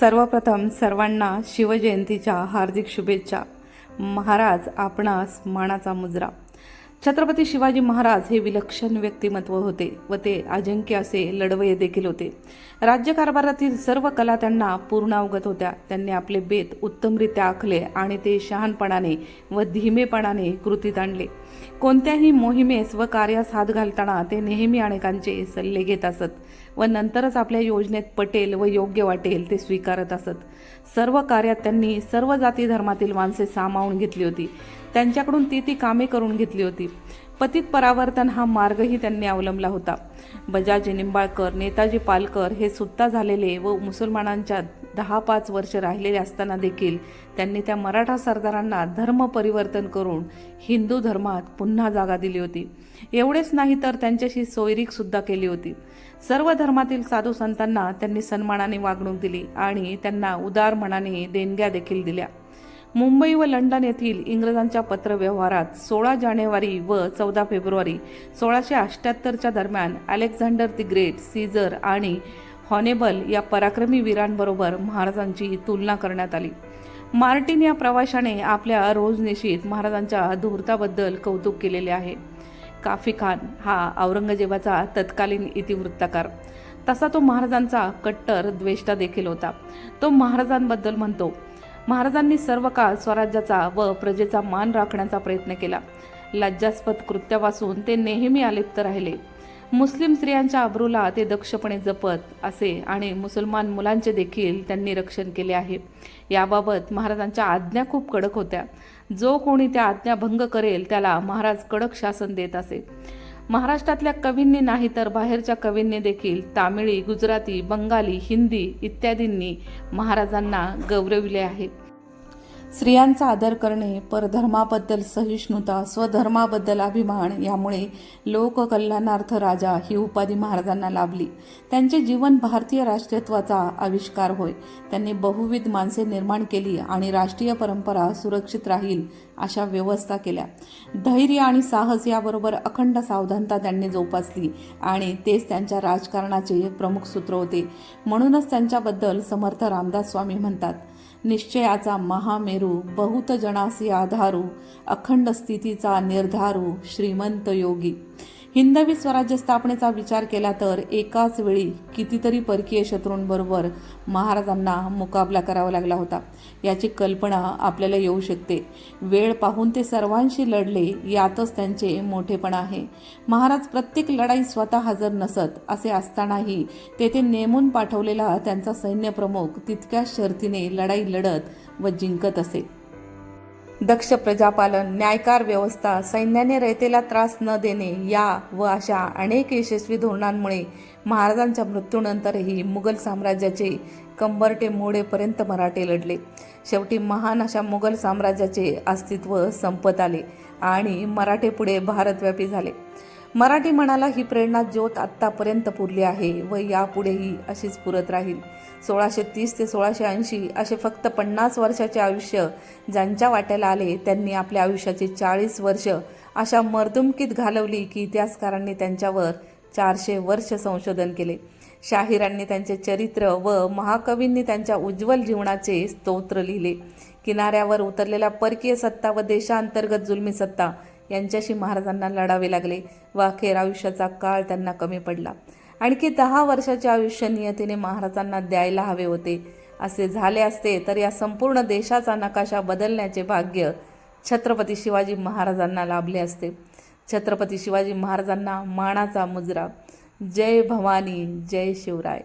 सर्वप्रथम सर्वांना शिवजयंतीच्या हार्दिक शुभेच्छा. महाराज आपणास मानाचा मुजरा. छत्रपती शिवाजी महाराज हे विलक्षण व्यक्तिमत्व होते व ते अजिंक्य असे लढवये देखील होते. राज्यकारभारातील सर्व कला त्यांना पूर्ण अवगत होत्या. त्यांनी आपले बेत उत्तमरित्या आखले आणि ते शहाणपणाने व धीमेपणाने कृतीत आणले. कोणत्याही मोहिमेस व कार्यास हात घालताना ते नेहमी अनेकांचे सल्ले घेत असत व नंतरच आपल्या योजनेत पटेल व योग्य वाटेल ते स्वीकारत असत. सर्व कार्यात त्यांनी सर्व जाती धर्मातील माणसे सामावून घेतली होती. त्यांच्याकडून ती ती कामे करून घेतली होती. पतित परावर्तन हा मार्गही त्यांनी अवलंबला होता. बजाजी निंबाळकर नेताजी पालकर हे सुत्ता झालेले व मुसलमानांच्या दहा पाच वर्ष राहिलेले असताना देखील त्यांनी त्या मराठा सरदारांना धर्म परिवर्तन करून हिंदू धर्मात पुन्हा जागा दिली होती. एवढेच नाही तर त्यांच्याशी सोयरीक सुद्धा केली होती. सर्व धर्मातील साधू संतांना त्यांनी सन्मानाने वागणूक दिली आणि त्यांना उदार मनाने देणग्या देखील दिल्या. मुंबई व लंडन येथील इंग्रजांच्या पत्रव्यवहारात सोळा जानेवारी व चौदा फेब्रुवारी सोळाशे अठ्ठ्याहत्तरच्या दरम्यान अलेक्झांडर दी ग्रेट सीझर आणि हॉनेबल या पराक्रमी वीरांबरोबर महाराजांची तुलना करण्यात आली. मार्टिन या प्रवाशाने आपल्या रोजनिशीत महाराजांच्या धूर्ताबद्दल कौतुक केलेले आहे. काफी खान हा औरंगजेबाचा तत्कालीन इतिवृत्तकार. तसा तो महाराजांचा कट्टर द्वेष्टा देखील होता. तो महाराजांबद्दल म्हणतो महाराजांनी सर्व काळ स्वराज्याचा व प्रजेचा मान राखण्याचा प्रयत्न केला. लज्जास्पद कृत्यापासून ते नेहमी अलिप्त राहिले. मुस्लिम स्त्रियांच्या अब्रूला ते दक्षपणे जपत असे आणि मुसलमान मुलांचे देखील त्यांनी रक्षण केले आहे. याबाबत महाराजांच्या आज्ञा खूप कडक होत्या. जो कोणी त्या आज्ञा भंग करेल त्याला महाराज कडक शासन देत असे. महाराष्ट्रातल्या कवींनी नाही तर बाहेरच्या कवींनी देखील तामिळी गुजराती बंगाली हिंदी इत्यादींनी महाराजांना गौरविले आहे. स्त्रियांचा आदर करणे परधर्माबद्दल सहिष्णुता स्वधर्माबद्दल अभिमान यामुळे लोककल्याणार्थ राजा ही उपाधी महाराजांना लाभली. त्यांचे जीवन भारतीय राष्ट्रीयत्वाचा आविष्कार होय. त्यांनी बहुविध माणसे निर्माण केली आणि राष्ट्रीय परंपरा सुरक्षित राहील अशा व्यवस्था केल्या. धैर्य आणि साहस याबरोबर अखंड सावधानता त्यांनी जोपासली आणि तेच त्यांच्या राजकारणाचे प्रमुख सूत्र होते. म्हणूनच त्यांच्याबद्दल समर्थ रामदास स्वामी म्हणतात निश्चयाचा महामेरू बहुत जणासी आधारू अखंड स्थितीचा निर्धारू श्रीमंत योगी। हिंदवी स्वराज्य स्थापनेचा विचार केला तर एकाच वेळी कितीतरी परकीय शत्रूंबरोबर महाराजांना मुकाबला करावा लागला होता. याची कल्पना आपल्याला येऊ शकते. वेळ पाहून ते सर्वांशी लढले यातच त्यांचे मोठेपणा आहे. महाराज प्रत्येक लढाई स्वतः हजर नसत असे असतानाही तेथे नेमून पाठवलेला त्यांचा सैन्यप्रमुख तितक्या तितक्याच शर्तीने लढाई लढत व जिंकत असे. दक्ष प्रजापालन न्यायकार व्यवस्था सैन्याने रयतेला त्रास न देणे या व अशा अनेक यशस्वी धोरणांमुळे महाराजांच्या मृत्यूनंतरही मुघल साम्राज्याचे कंबरटे मोडेपर्यंत मराठे लढले. शेवटी महान अशा मुघल साम्राज्याचे अस्तित्व संपत आले आणि मराठे पुढे भारतव्यापी झाले. मराठी मनाला ही प्रेरणा ज्योत आत्तापर्यंत पुरली आहे व यापुढेही अशीच पुरत राहील. सोळाशे तीस ते सोळाशे ऐंशी असे फक्त पन्नास वर्षाचे आयुष्य ज्यांच्या वाट्याला आले त्यांनी आपल्या आयुष्याचे चाळीस वर्ष अशा मर्दुमकीत घालवली की इतिहासकारांनी त्यांच्यावर चारशे वर्ष संशोधन केले. शाहिरांनी त्यांचे चरित्र व महाकवींनी त्यांच्या उज्ज्वल जीवनाचे स्तोत्र लिहिले. किनाऱ्यावर उतरलेल्या परकीय सत्ता व देशांतर्गत जुलमी सत्ता यांच्याशी महाराजांना लढावे लागले व अखेर आयुष्याचा काळ त्यांना कमी पडला. आणखी दहा वर्षाचे आयुष्य नियतीने महाराजांना द्यायला हवे होते. असे झाले असते तर या संपूर्ण देशाचा नकाशा बदलण्याचे भाग्य छत्रपती शिवाजी महाराजांना लाभले असते. छत्रपती शिवाजी महाराजांना मानाचा मुजरा. जय भवानी जय शिवराय.